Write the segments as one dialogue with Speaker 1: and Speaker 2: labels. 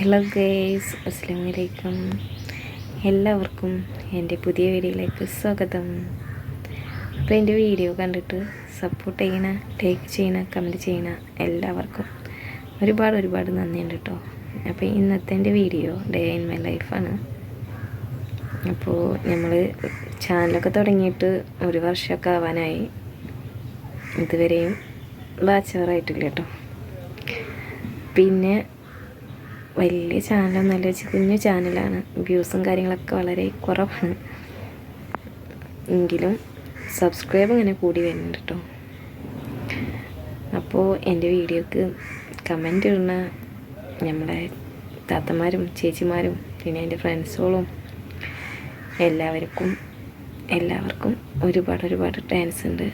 Speaker 1: Hello guys അസ്സാം വലൈക്കും എല്ലാവർക്കും എന്റെ പുതിയ വീഡിയോയിലേക്ക് സ്വാഗതം. അപ്പോൾ എന്റെ വീഡിയോ കണ്ടിട്ട് സപ്പോർട്ട് ചെയ്യണ ലൈക്ക് ചെയ്യണ കമന്റ് ചെയ്യണ എല്ലാവർക്കും ഒരുപാട് ഒരുപാട് നന്ദിയുണ്ട് കേട്ടോ അപ്പോൾ ഇന്നത്തെ എന്റെ വീഡിയോ ഡേ ഇൻ മൈ ലൈഫാണ് അപ്പോൾ നമ്മൾ ചാനലൊക്കെ തുടങ്ങിയിട്ട് ഒരു വർഷമൊക്കെ ആവാനായി. ഇതുവരെയും വാച്ചവറായിട്ടില്ല കേട്ടോ പിന്നെ വലിയ ചാനലൊന്നുമല്ല വെച്ച് കുഞ്ഞു ചാനലാണ്. വ്യൂസും കാര്യങ്ങളൊക്കെ വളരെ കുറവാണ്. എങ്കിലും സബ്സ്ക്രൈബ് ഇങ്ങനെ കൂടി വരുന്നുണ്ട് കേട്ടോ. അപ്പോൾ എന്റെ വീഡിയോക്ക് കമന്റ് ഇടുന്ന നമ്മളെ താത്തമാരും ചേച്ചിമാരും പിന്നെ എന്റെ ഫ്രണ്ട്സുകളും എല്ലാവർക്കും എല്ലാവർക്കും ഒരുപാട് ഒരുപാട് ടാൻസ് ഉണ്ട്.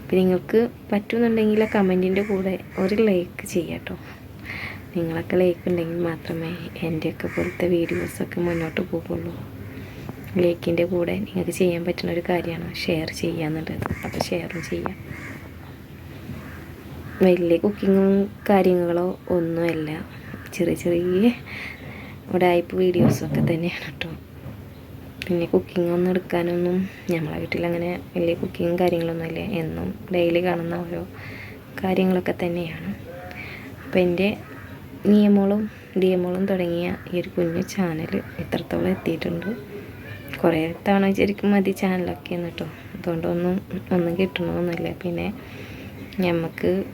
Speaker 1: അപ്പം നിങ്ങൾക്ക് പറ്റുന്നുണ്ടെങ്കിൽ ആ കമന്റിന്റെ കൂടെ ഒരു ലൈക്ക് ചെയ്യാം കേട്ടോ. നിങ്ങളൊക്കെ ലൈക്ക് ഉണ്ടെങ്കിൽ മാത്രമേ എന്റെയൊക്കെ പോലത്തെ വീഡിയോസൊക്കെ മുന്നോട്ട് പോകുള്ളൂ ലൈക്കിന്റെ കൂടെ നിങ്ങൾക്ക് ചെയ്യാൻ പറ്റുന്ന ഒരു കാര്യമാണ് ഷെയർ ചെയ്യുക എന്നുള്ളത്. അപ്പോൾ ഷെയറും ചെയ്യാം. വലിയ കുക്കിങ്ങും കാര്യങ്ങളോ ഒന്നുമല്ല. ചെറിയ ചെറിയ ഉടായ്പ വീഡിയോസൊക്കെ തന്നെയാണ് കേട്ടോ പിന്നെ കുക്കിംഗ് ഒന്നും എടുക്കാനൊന്നും നമ്മളെ വീട്ടിലങ്ങനെ വലിയ കുക്കിങ്ങും കാര്യങ്ങളൊന്നുമില്ല എന്നും ഡെയിലി കാണുന്ന ഓരോ കാര്യങ്ങളൊക്കെ തന്നെയാണ്. അപ്പോൾ എന്റെ നിയമോളും ഡിയമോളും തുടങ്ങിയ ഈ ഒരു കുഞ്ഞു ചാനൽ എത്രത്തോളം എത്തിയിട്ടുണ്ട്. കുറേ തവണ ശരിക്കും മതി ചാനലൊക്കെ എന്ന് കേട്ടോ അതുകൊണ്ടൊന്നും ഒന്നും കിട്ടണമെന്നില്ല പിന്നെ നമുക്ക്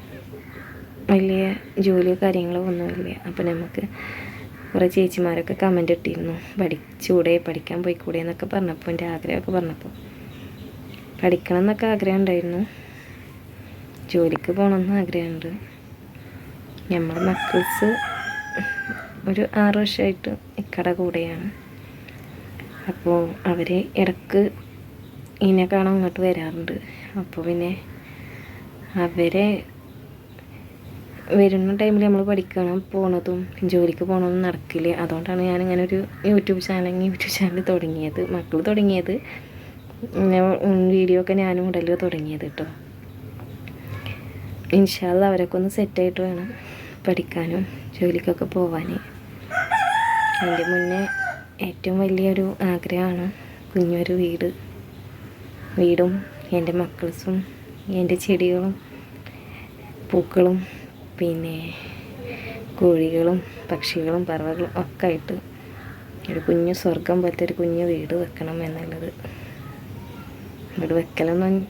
Speaker 1: വലിയ ജോലിയോ കാര്യങ്ങളോ ഒന്നുമില്ല. അപ്പോൾ നമുക്ക് കുറേ ചേച്ചിമാരൊക്കെ കമന്റ് ഇട്ടിരുന്നു. പഠിച്ചൂടെ പഠിക്കാൻ പോയിക്കൂടെ എന്നൊക്കെ പറഞ്ഞപ്പോൾ എന്റെ ആഗ്രഹമൊക്കെ പറഞ്ഞപ്പോൾ പഠിക്കണം എന്നൊക്കെ ആഗ്രഹം ഉണ്ടായിരുന്നു. ജോലിക്ക് പോകണമെന്ന് ആഗ്രഹമുണ്ട്. നമ്മൾ മക്കൾസ് ഒരു ആറ് വർഷമായിട്ട് ഇക്കട കൂടെയാണ്. അപ്പോൾ അവർ ഇടയ്ക്ക് ഇതിനെ കാണാൻ ഇങ്ങോട്ട് വരാറുണ്ട്. അപ്പോൾ പിന്നെ അവരെ വരുന്ന ടൈമിൽ നമ്മൾ പഠിക്കണം പോണതും ജോലിക്ക് പോകണതും നടക്കില്ല. അതുകൊണ്ടാണ് ഞാൻ ഇങ്ങനെ ഒരു യൂട്യൂബ് ചാനൽ യൂട്യൂബ് ചാനൽ തുടങ്ങിയത്. മക്കൾ തുടങ്ങിയത്. വീഡിയോ ഒക്കെ ഞാനും ഉടലോ തുടങ്ങിയത് കേട്ടോ ഇൻഷാല്ല അവരൊക്കെ ഒന്ന് സെറ്റായിട്ട് വേണം. പഠിക്കാനും ജോലിക്കൊക്കെ പോവാൻ എന്റെ മുന്നേ ഏറ്റവും വലിയൊരു ആഗ്രഹമാണ് കുഞ്ഞൊരു വീട്. വീടും എന്റെ മക്കൾസും എന്റെ ചെടികളും പൂക്കളും പിന്നെ കോഴികളും പക്ഷികളും പറവകളും ഒക്കെ ആയിട്ട് ഒരു കുഞ്ഞു സ്വർഗം പോലത്തെ ഒരു കുഞ്ഞു വീട് വെക്കണം എന്നുള്ളത്. വീട് വെക്കലൊന്നും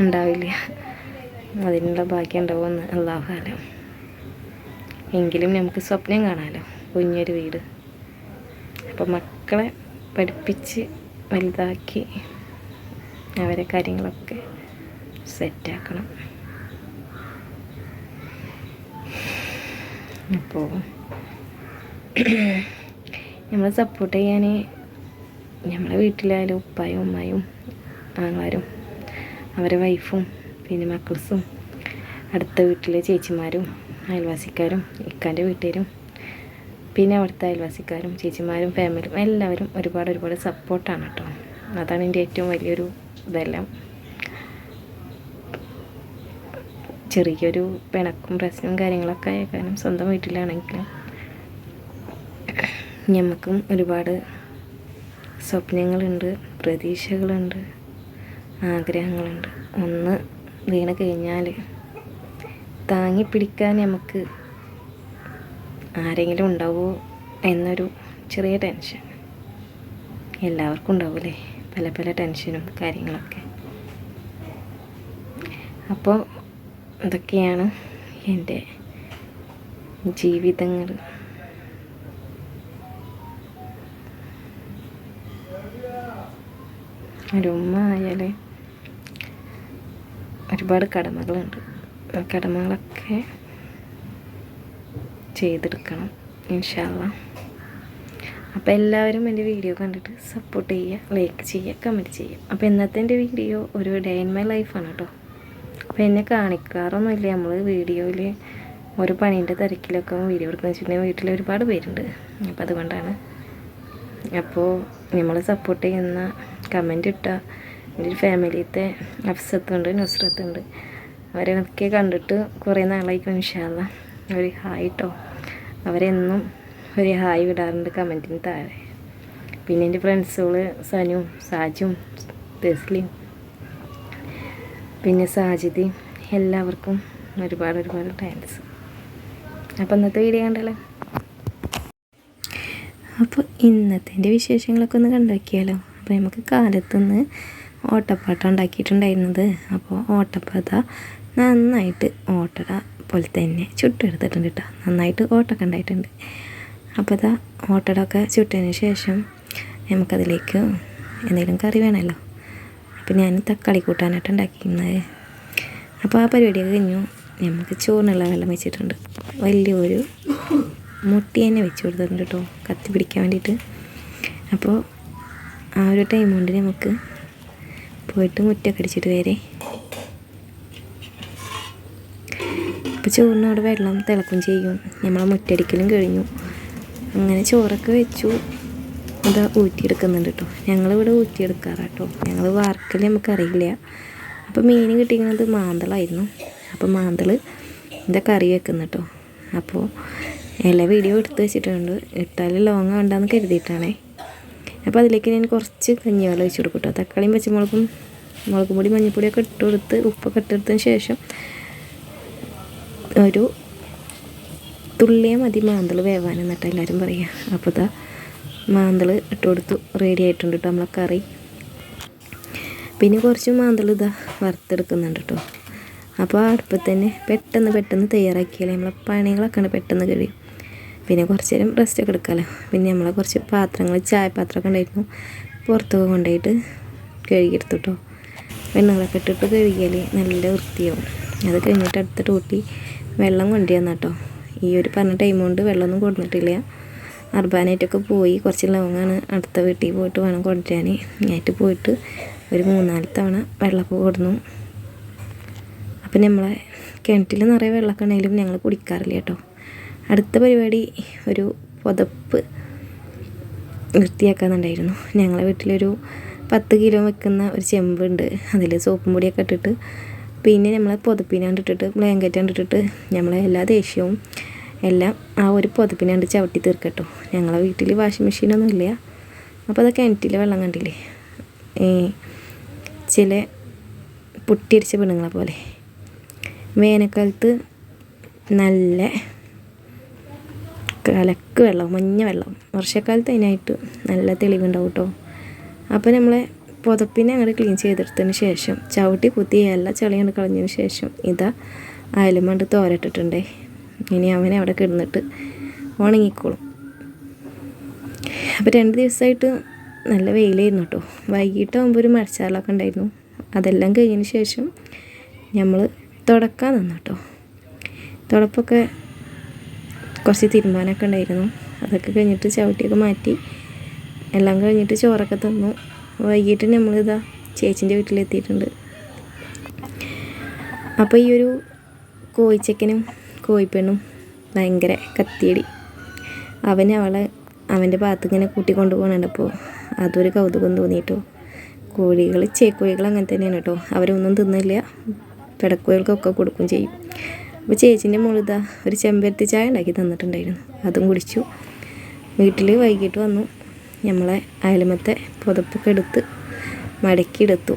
Speaker 1: ഉണ്ടാവില്ല. അതിനുള്ള ഭാഗ്യം ഉണ്ടാവുമെന്ന് അള്ളാഹുകാലം എങ്കിലും നമുക്ക് സ്വപ്നം കാണാമല്ലോ കുഞ്ഞൊരു വീട്. അപ്പോൾ മക്കളെ പഠിപ്പിച്ച് വലുതാക്കി അവരെ കാര്യങ്ങളൊക്കെ സെറ്റാക്കണം. അപ്പോൾ നമ്മളെ സപ്പോർട്ട് ചെയ്യാൻ നമ്മളെ വീട്ടിലായാലും ഉപ്പായും ഉമ്മായും ആങ്ങളാരും അവരെ വൈഫും പിന്നെ മക്കൾസും അടുത്ത വീട്ടിലെ ചേച്ചിമാരും അയൽവാസിക്കാരും ഇക്കാന്റെ വീട്ടുകാരും പിന്നെ അവിടുത്തെ അയൽവാസിക്കാരും ചേച്ചിമാരും ഫാമിലിയും എല്ലാവരും ഒരുപാട് ഒരുപാട് സപ്പോർട്ടാണ് കേട്ടോ. അതാണ് എന്റെ ഏറ്റവും വലിയൊരു ഇതെല്ലാം. ചെറിയൊരു പിണക്കും പ്രശ്നവും കാര്യങ്ങളൊക്കെ ആയാലും സ്വന്തം വീട്ടിലാണെങ്കിലും ഞമ്മക്കും ഒരുപാട് സ്വപ്നങ്ങളുണ്ട് പ്രതീക്ഷകളുണ്ട് ആഗ്രഹങ്ങളുണ്ട്. ഒന്ന് വീണ് കഴിഞ്ഞാൽ താങ്ങി പിടിക്കാൻ നമുക്ക് ആരെങ്കിലും ഉണ്ടാവുമോ എന്നൊരു ചെറിയ ടെൻഷൻ എല്ലാവർക്കും ഉണ്ടാവില്ലേ പല പല ടെൻഷനും കാര്യങ്ങളൊക്കെ. അപ്പോൾ അതൊക്കെയാണ് എന്റെ ജീവിതങ്ങൾ. ഒരു ഉമ്മ ആയാൽ ഒരുപാട് കടമകളുണ്ട്. കടമകളൊക്കെ ചെയ്തെടുക്കണം ഇൻഷാല്ല അപ്പോൾ എല്ലാവരും എന്റെ വീഡിയോ കണ്ടിട്ട് സപ്പോർട്ട് ചെയ്യുക ലൈക്ക് ചെയ്യുക കമന്റ് ചെയ്യുക. അപ്പോൾ ഇന്നത്തെ എന്റെ വീഡിയോ ഒരു ഡേ ഇൻ മൈ ലൈഫാണ് കേട്ടോ അപ്പോൾ എന്നെ കാണിക്കാറൊന്നുമില്ല. നമ്മൾ വീഡിയോയിൽ ഒരു പണീന്റെ തിരക്കിലൊക്കെ വീഡിയോ എടുക്കുന്ന വെച്ചിട്ടുണ്ടെങ്കിൽ വീട്ടിൽ ഒരുപാട് പേരുണ്ട്. അപ്പോൾ അതുകൊണ്ടാണ്. അപ്പോൾ നമ്മൾ സപ്പോർട്ട് ചെയ്യുന്ന കമന്റ് ഇട്ട എന്റെ ഫാമിലിത്തെ അഫ്സത്തുണ്ട് നുസ്രത്തുണ്ട് അവരൊക്കെ കണ്ടിട്ട് കുറേ നാളായിക്കും ഇൻഷാല്ല ഒരു ഹായ് കേട്ടോ അവരെന്നും ഒരു ഹായ് വിടാറുണ്ട് കമന്റിന് താഴെ. പിന്നെ എന്റെ ഫ്രണ്ട്സുകൾ സനുവും സാജും തെസ്ലിയും പിന്നെ സാജിതി എല്ലാവർക്കും ഒരുപാട് ഒരുപാട് താങ്ക്സ് അപ്പോൾ ഇന്നത്തെ വീഡിയോ കണ്ടല്ലോ? അപ്പോൾ ഇന്നത്തെ എന്റെ വിശേഷങ്ങളൊക്കെ ഒന്ന് കണ്ടാക്കിയാലോ അപ്പോൾ നമുക്ക് കാലത്തുനിന്ന് ഓട്ടപ്പാട്ട ഉണ്ടാക്കിയിട്ടുണ്ടായിരുന്നത്. അപ്പോൾ ഓട്ടപ്പാത നന്നായിട്ട് ഓട്ടട പോലെ തന്നെ ചുട്ടെടുത്തിട്ടുണ്ട് കേട്ടോ. നന്നായിട്ട് ഓട്ടൊക്കെ ഉണ്ടായിട്ടുണ്ട്. അപ്പോൾ അതാ ഓട്ടടൊക്കെ ചുട്ടതിന് ശേഷം നമുക്കതിലേക്ക് എന്തെങ്കിലും കറി വേണമല്ലോ. അപ്പോൾ ഞാൻ തക്കാളി കൂട്ടാനായിട്ട് ഉണ്ടാക്കിയിരുന്നത്. അപ്പോൾ ആ പരിപാടിയൊക്കെ കഴിഞ്ഞു. നമുക്ക് ചോറിനുള്ള വെള്ളം വെച്ചിട്ടുണ്ട്. വലിയൊരു മുട്ടി തന്നെ വെച്ച് കൊടുത്തിട്ടുണ്ട് കേട്ടോ. കത്തി പിടിക്കാൻ വേണ്ടിയിട്ട്. അപ്പോൾ ആ ഒരു ടൈം കൊണ്ട് നമുക്ക് പോയിട്ട് മുറ്റൊക്കെ അടിച്ചിട്ട് വരെ അപ്പോൾ ചോറിന് അവിടെ വെള്ളം തിളക്കും ചെയ്യും. നമ്മളെ മുറ്റടിക്കലും കഴിഞ്ഞു. അങ്ങനെ ചോറൊക്കെ വെച്ചു. അത് ഊറ്റിയെടുക്കുന്നുണ്ട് കേട്ടോ ഞങ്ങളിവിടെ ഊറ്റിയെടുക്കാറാട്ടോ. ഞങ്ങൾ വാർക്കൽ നമുക്കറിയില്ല അപ്പോൾ മീൻ കിട്ടിയിരുന്നത് മാന്തളായിരുന്നു. അപ്പോൾ മാന്തൾ ഇതാ കറി വെക്കുന്നു കേട്ടോ അപ്പോൾ എല്ലാ വീഡിയോ എടുത്ത് വെച്ചിട്ടുണ്ട്. ഇട്ടാൽ ലോങ് വേണ്ടെന്ന് കരുതിയിട്ടാണേ. അപ്പോൾ അതിലേക്ക് ഞാൻ കുറച്ച് കഞ്ഞിവെള്ളം ഒഴിച്ച് കൊടുക്കും കേട്ടോ തക്കാളിയും പച്ചമുളകും മുളക് പൊടി മഞ്ഞൾപ്പൊടിയൊക്കെ ഇട്ട് കൊടുത്ത് ഉപ്പൊക്കെ ഇട്ടെടുത്തതിന് ശേഷം ഒരു തുള്ളിയെ മതി മാന്തൾ വേവാൻ എന്നിട്ട് എല്ലാവരും പറയുക അപ്പോൾ ഇതാ മാന്തൾ ഇട്ട് കൊടുത്തു. റെഡി ആയിട്ടുണ്ട് കേട്ടോ നമ്മളെ കറി. പിന്നെ കുറച്ച് മാന്തൾ ഇതാ വറുത്തെടുക്കുന്നുണ്ട് കേട്ടോ അപ്പോൾ അടുപ്പത്ത് തന്നെ പെട്ടെന്ന് പെട്ടെന്ന് തയ്യാറാക്കിയാലേ നമ്മളെ പണികളൊക്കെ ഉണ്ട് പെട്ടെന്ന് കഴിയും. പിന്നെ കുറച്ച് നേരം റെസ്റ്റൊക്കെ എടുക്കാമല്ലോ പിന്നെ നമ്മളെ കുറച്ച് പാത്രങ്ങൾ ചായപാത്രമൊക്കെ ഉണ്ടായിരുന്നു. പുറത്തൊക്കെ കൊണ്ടുപോയിട്ട് കഴുകിയെടുത്തു കേട്ടോ വെണ്ണങ്ങളൊക്കെ ഇട്ടിട്ട് കഴുകിയാൽ നല്ല വൃത്തിയാവും. അത് കഴിഞ്ഞിട്ട് അടുത്ത ടൂട്ടി വെള്ളം കൊണ്ടുവന്ന കേട്ടോ. ഈ ഒരു പറഞ്ഞ ടൈം കൊണ്ട് വെള്ളമൊന്നും കൊടുത്തിട്ടില്ല അർബാനായിട്ടൊക്കെ പോയി. കുറച്ച് ലോങ്ങാണ് അടുത്ത വീട്ടിൽ പോയിട്ട് വേണം കൊണ്ടുവരാൻ. ഞാനായിട്ട് പോയിട്ട് ഒരു മൂന്നാൽ തവണ വെള്ളമൊക്കെ കൊടുന്നു. അപ്പം നമ്മളെ കിണറ്റിൽ നിറയെ വെള്ളമൊക്കെ ഉണ്ടെങ്കിലും ഞങ്ങൾ കുടിക്കാറില്ല കേട്ടോ. അടുത്ത പരിപാടി ഒരു പുതപ്പ് വൃത്തിയാക്കാന്നുണ്ടായിരുന്നു. ഞങ്ങളെ വീട്ടിലൊരു പത്ത് കിലോ വെക്കുന്ന ഒരു ചെമ്പുണ്ട്. അതിൽ സോപ്പും പൊടിയൊക്കെ ഇട്ടിട്ട് പിന്നെ നമ്മൾ പുതപ്പിനാണ്ട് ഇട്ടിട്ട് ബ്ലാങ്കറ്റാണ്ട് ഇട്ടിട്ട് നമ്മളെ എല്ലാ ദേഷ്യവും എല്ലാം ആ ഒരു പുതപ്പിനാണ്ട് ചവിട്ടി തീർക്കട്ടോ. ഞങ്ങളെ വീട്ടിൽ വാഷിംഗ് മെഷീനൊന്നും ഇല്ല. അപ്പോൾ അതൊക്കെ കിണറ്റിലെ വെള്ളം കണ്ടില്ലേ? ഈ ചില പൊട്ടിയടിച്ച പെണ്ണുങ്ങളെ പോലെ. വേനൽക്കാലത്ത് നല്ല കലക്ക് വെള്ളം മഞ്ഞ വെള്ളം. വർഷക്കാലത്ത് അതിനായിട്ട് നല്ല തെളിവുണ്ടാവും കേട്ടോ അപ്പോൾ നമ്മളെ പുതപ്പിനെ അങ്ങോട്ട് ക്ലീൻ ചെയ്തെടുത്തതിന് ശേഷം ചവിട്ടി കുത്തി എല്ലാ ചളിയാണ് കളഞ്ഞതിന് ശേഷം ഇതാ അയലുമണ്ട് തോരട്ടിട്ടുണ്ടേ. ഇനി അവനെ അവിടെ കിടന്നിട്ട് ഉണങ്ങിക്കോളും. അപ്പോൾ രണ്ട് ദിവസമായിട്ട് നല്ല വെയിലായിരുന്നു കേട്ടോ വൈകിട്ടാകുമ്പോൾ ഒരു മഴച്ചാലൊക്കെ ഉണ്ടായിരുന്നു. അതെല്ലാം കഴിഞ്ഞതിന് ശേഷം നമ്മൾ തുടക്കാൻ നിന്നു കേട്ടോ തുടപ്പൊക്കെ കുറച്ച് തീരുമാനമൊക്കെ ഉണ്ടായിരുന്നു. അതൊക്കെ കഴിഞ്ഞിട്ട് ചവിട്ടിയൊക്കെ മാറ്റി എല്ലാം കഴിഞ്ഞിട്ട് ചോറൊക്കെ തന്നു. വൈകിട്ട് നമ്മളിതാ ചേച്ചിന്റെ വീട്ടിലെത്തിയിട്ടുണ്ട്. അപ്പോൾ ഈ ഒരു കോയിച്ചക്കനും കോഴിപ്പെണ്ണും ഭയങ്കര കത്തിയടി. അവൻ അവളെ അവന്റെ ഭാഗത്ത് ഇങ്ങനെ കൂട്ടിക്കൊണ്ട് പോകണുണ്ടപ്പോൾ അതൊരു കൗതുകം തോന്നിയിട്ടോ. കോഴികൾ ചേക്കോഴികൾ അങ്ങനെ തന്നെയാണ് കേട്ടോ. അവരൊന്നും തിന്നില്ല. പിടക്കോഴികൾക്കൊക്കെ കൊടുക്കും ചെയ്യും. അപ്പോൾ ചേച്ചീന്റെ മുകളിതാ ഒരു ചെമ്പരത്തി ചായ ഉണ്ടാക്കി തന്നിട്ടുണ്ടായിരുന്നു. അതും കുടിച്ചു. വീട്ടിൽ വൈകിട്ട് വന്നു. നമ്മളെ അയലമത്തെ പുതപ്പൊക്കെ എടുത്ത് മടക്കിയെടുത്തു.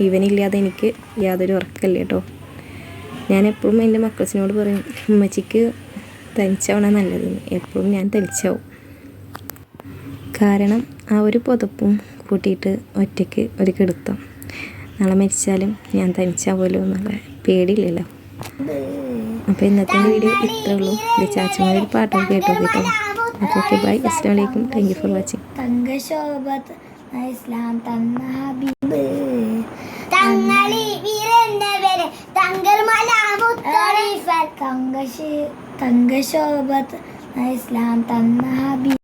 Speaker 1: ഇവനില്ലാതെ എനിക്ക് യാതൊരു ഉറക്കല്ല കേട്ടോ. ഞാൻ എപ്പോഴും എന്റെ മക്കൾസിനോട് പറയും ഉമ്മച്ചിക്ക് തനിച്ചാവണ നല്ലതെന്ന് എപ്പോഴും ഞാൻ തനിച്ചാവും. കാരണം ആ ഒരു പുതപ്പും കൂട്ടിയിട്ട് ഒറ്റയ്ക്ക് ഒരു കിടത്തം. നാളെ മരിച്ചാലും ഞാൻ തനിച്ചാവുമല്ലോ എന്നുള്ള പേടിയില്ലല്ലോ. അപ്പോൾ ഇന്നത്തെ വീഡിയോ ഇത്രേ ഉള്ളൂ. ഇത് ചാച്ചമാരൊരു പാട്ടൊക്കെ കേട്ടോ. കേട്ടോ ഓക്കെ ബൈ അസ്സാം വലൈക്കും താങ്ക് യു ഫോർ വാച്ചിങ്
Speaker 2: ഇസ്ലാം തന്ന ഹബീബ്. തങ്ങളി വീരന്റെ പേര് തങ്കർമല മുത്തരീഫൽ തങ്കശ് തങ്കശോഭ ഇസ്ലാം തന്ന ഹബീബ്.